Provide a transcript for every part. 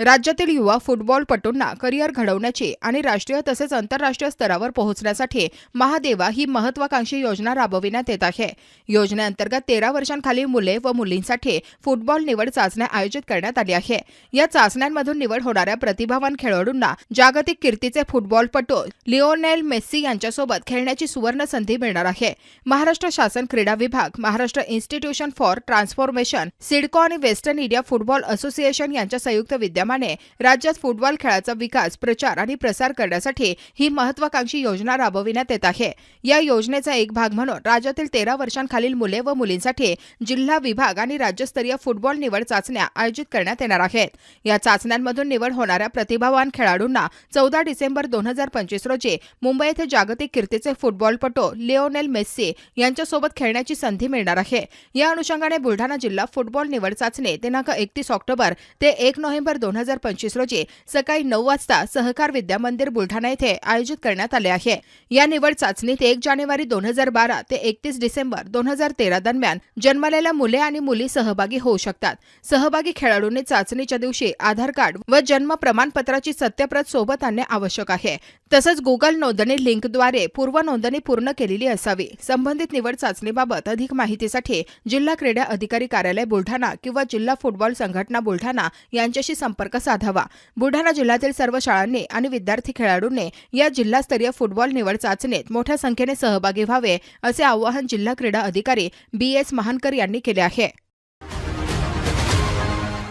राज्यातील युवा फुटबॉलपटूंना करिअर घडवण्याची आणि राष्ट्रीय तसेच आंतरराष्ट्रीय स्तरावर पोहोचण्यासाठी महादेवा ही महत्वाकांक्षी योजना राबविण्यात येत आहे. योजनेअंतर्गत तेरा वर्षांखालील मुले व मुलींसाठी फुटबॉल निवड चाचण्या आयोजित करण्यात आली आहे. या चाचण्यांमधून निवड होणाऱ्या प्रतिभावान खेळाडूंना जागतिक कीर्तीचे फुटबॉलपटू लिओनेल मेस्सी यांच्यासोबत खेळण्याची सुवर्ण संधी मिळणार आहे. महाराष्ट्र शासन क्रीडा विभाग Maharashtra institution for transformation CIDCO आणि वेस्टर्न इंडिया फुटबॉल असोसिएशन यांच्या संयुक्त विद्यमान राज्यात फुटबॉल खेळाचा विकास प्रचार आणि प्रसार करण्यासाठी ही महत्वाकांक्षी योजना राबविण्यात येत आहे. या योजनेचा एक भाग म्हणून राज्यातील तेरा वर्षांखालील मुले व मुलींसाठी जिल्हा विभाग आणि राज्यस्तरीय फुटबॉल निवड चाचण्या आयोजित करण्यात येणार आहेत. या चाचण्यांमधून निवड होणाऱ्या प्रतिभावान खेळाडूंना चौदा डिसेंबर दोन हजार पंचवीस रोजी मुंबई येथे जागतिक कीर्तीचे फुटबॉलपटू लिओनेल मेस्सी यांच्यासोबत खेळण्याची संधी मिळणार आहे. या अनुषंगाने बुलढाणा जिल्हा फुटबॉल निवड चाचणी दिनांक एकतीस ऑक्टोबर ते एक नोव्हेंबर दोन हजार पंचवीस रोजी सकाळी नऊ वाजता सहकार विद्या मंदिर बुलढाणा येथे आयोजित करण्यात आले आहे. या निवड चाचणीत एक जानेवारी दोन हजार बारा ते एकतीस डिसेंबर दोन हजार तेरा दरम्यान जन्मलेल्या मुले आणि मुली सहभागी होऊ शकतात. सहभागी खेळाडूंनी चाचणीच्या दिवशी आधार कार्ड व जन्म प्रमाणपत्राची सत्यप्रत सोबत आणणे आवश्यक आहे. तसंच गुगल नोंदणी लिंकद्वारे पूर्व नोंदणी पूर्ण केलेली असावी. संबंधित निवड चाचणीबाबत अधिक माहितीसाठी जिल्हा क्रीडा अधिकारी कार्यालय बुलढाणा किंवा जिल्हा फुटबॉल संघटना बुलढाणा यांच्याशी संपर्क संपर्क साधावा. बुलढाणा जिल्ह्यातील सर्व शाळांनी आणि विद्यार्थी खेळाडूंनी या जिल्हास्तरीय फुटबॉल निवड चाचणीत मोठ्या संख्येने सहभागी व्हावे असे आवाहन जिल्हा क्रीडा अधिकारी बी एस महानकर यांनी केले आहे.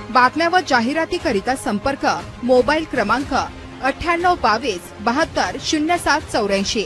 बातम्या व जाहिरातीकरिता संपर्क मोबाईल क्रमांक अठ्ठ्याण्णव बावीस बहात्तर शून्य सात चौऱ्याऐंशी.